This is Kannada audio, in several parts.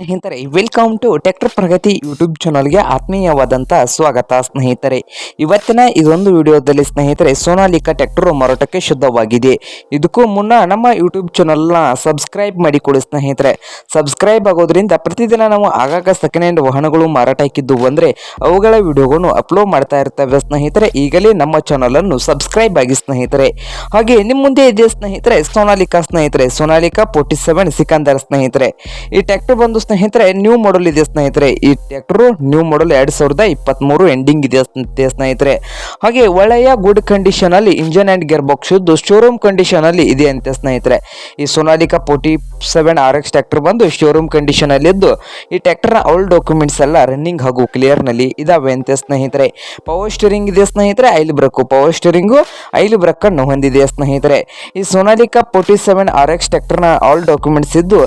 ಸ್ನೇಹಿತರೆ welcome to tractor Pragati YouTube ಚಾನಲ್ಗೆ ಆತ್ಮೀಯವಾದಂಥ ಸ್ವಾಗತ ಸ್ನೇಹಿತರೆ. ಇವತ್ತಿನ ಇದೊಂದು ವಿಡಿಯೋದಲ್ಲಿ ಸ್ನೇಹಿತರೆ, ಸೋನಾಲಿಕಾ ಟ್ಯಾಕ್ಟರ್ ಮಾರಾಟಕ್ಕೆ ಶುದ್ಧವಾಗಿದೆ. ಇದಕ್ಕೂ ಮುನ್ನ ನಮ್ಮ ಯೂಟ್ಯೂಬ್ ಚಾನಲ್ನ ಸಬ್ಸ್ಕ್ರೈಬ್ ಮಾಡಿಕೊಡಿ ಸ್ನೇಹಿತರೆ. ಸಬ್ಸ್ಕ್ರೈಬ್ ಆಗೋದ್ರಿಂದ ಪ್ರತಿದಿನ ನಾವು ಆಗಾಗ ಸೆಕೆಂಡ್ ಹ್ಯಾಂಡ್ ವಾಹನಗಳು ಮಾರಾಟ ಹಾಕಿದ್ದು ಬಂದರೆ ಅವುಗಳ ವಿಡಿಯೋಗಳನ್ನು ಅಪ್ಲೋಡ್ ಮಾಡ್ತಾ ಇರ್ತವೆ ಸ್ನೇಹಿತರೆ. ಈಗಲೇ ನಮ್ಮ ಚಾನಲನ್ನು ಸಬ್ಸ್ಕ್ರೈಬ್ ಆಗಿ ಸ್ನೇಹಿತರೆ. ಹಾಗೆ ನಿಮ್ಮ ಮುಂದೆ ಇದೆ ಸ್ನೇಹಿತರೆ, ಸೋನಾಲಿಕಾ ಸ್ನೇಹಿತರೆ, ಸೋನಾಲಿಕಾ ಫೋರ್ಟಿ ಸೆವೆನ್ ಸಿಕಂದರ್ ಸ್ನೇಹಿತರೆ. ಈ ಟ್ಯಾಕ್ಟರ್ ಬಂದು ಸ್ನೇಹಿತರೆ ನ್ಯೂ ಮಾಡಲ್ ಇದೆ ಸ್ನೇಹಿತರೆ. ಈ ಟ್ರ್ಯಾಕ್ಟರ್ ನ್ಯೂ ಮಾಡಲ್ ಎರಡ್ ಸಾವಿರದ ಇಪ್ಪತ್ತ್ಮೂರು ಎಂಡಿಂಗ್ ಇದೆ ಸ್ನೇ- ಸ್ನೇಹಿತರೆ. ಹಾಗೆ ಒಳ್ಳೆಯ ಗುಡ್ ಕಂಡೀಷನ್ ಅಲ್ಲಿ engine and gear box showroom condition ಅಲ್ಲಿ ಇದೆ ಅಂತ ಸ್ನೇಹಿತರೆ. ಈ Sonalika forty seven R X tractor ಬಂದು ಶೋರೂಮ್ ಕಂಡೀಷನ್ ಅಲ್ಲಿ ಇದ್ದು, ಈ ಟ್ರ್ಯಾಕ್ಟರ್ನ ಆಲ್ ಡಾಕ್ಯುಮೆಂಟ್ಸ್ ಎಲ್ಲ ರನ್ನಿಂಗ್ ಹಾಗೂ ಕ್ಲಿಯರ್ನಲ್ಲಿ ಇದಾವೆ ಅಂತ ಸ್ನೇಹಿತರೆ. ಪವರ್ ಸ್ಟೀರಿಂಗ್ ಇದೆ ಸ್ನೇಹಿತರೆ, oil brake power steering oil brake ಅನ್ನು ಹೊಂದಿದೆ ಸ್ನೇಹಿತರೆ. ಈ Sonalika forty seven R X ಟ್ರ್ಯಾಕ್ಟರ್ನ ಆಲ್ ಡಾಕ್ಯುಮೆಂಟ್ಸ್ ಇದ್ದು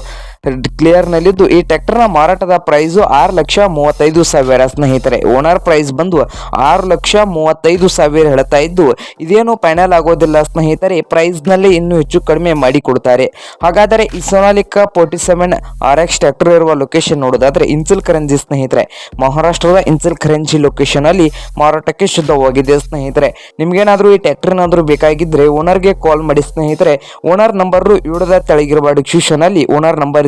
ಕ್ಲಿಯರ್ ನಲ್ಲಿದ್ದು ಈ ಟ್ರ್ಯಾಕ್ಟರ್ನ ಮಾರಾಟದ ಪ್ರೈಸು ಆರು ಲಕ್ಷ ಮೂವತ್ತೈದು ಸಾವಿರ. ಸ್ನೇಹಿತರೆ, ಓನರ್ ಪ್ರೈಸ್ ಬಂದು ಆರು ಲಕ್ಷ ಮೂವತ್ತೈದು ಸಾವಿರ ಹೇಳ್ತಾ ಇದ್ದು, ಇದೇನು ಫೈನಲ್ ಆಗೋದಿಲ್ಲ ಸ್ನೇಹಿತರೆ, ಪ್ರೈಸ್ನಲ್ಲಿ ಇನ್ನೂ ಹೆಚ್ಚು ಕಡಿಮೆ ಮಾಡಿಕೊಡ್ತಾರೆ ಹಾಗಾದರೆ ಈ forty seven R X tractor ಇರುವ ಲೊಕೇಶನ್ ನೋಡೋದಾದ್ರೆ ಇನ್ಸಿಲ್ ಕರೆನ್ಸಿ ಸ್ನೇಹಿತರೆ. ಮಹಾರಾಷ್ಟ್ರದ ಇನ್ಸಿಲ್ ಕರೆನ್ಸಿ ಲೊಕೇಶನ್ ಅಲ್ಲಿ ಮಾರಾಟಕ್ಕೆ ಶುದ್ಧವಾಗಿದೆ ಸ್ನೇಹಿತರೆ. ನಿಮ್ಗೇನಾದ್ರೂ ಈ ಟ್ರ್ಯಾಕ್ಟರ್ ಏನಾದರೂ ಬೇಕಾಗಿದ್ರೆ ಓನರ್ಗೆ ಕಾಲ್ ಮಾಡಿ ಸ್ನೇಹಿತರೆ. ಓನರ್ ನಂಬರ್ ಇವಡದ ತೆಳಗಿರುವ ಡಿಸ್ಕ್ರಿಪ್ಷನ್ ಅಲ್ಲಿ ಓನರ್ ನಂಬರ್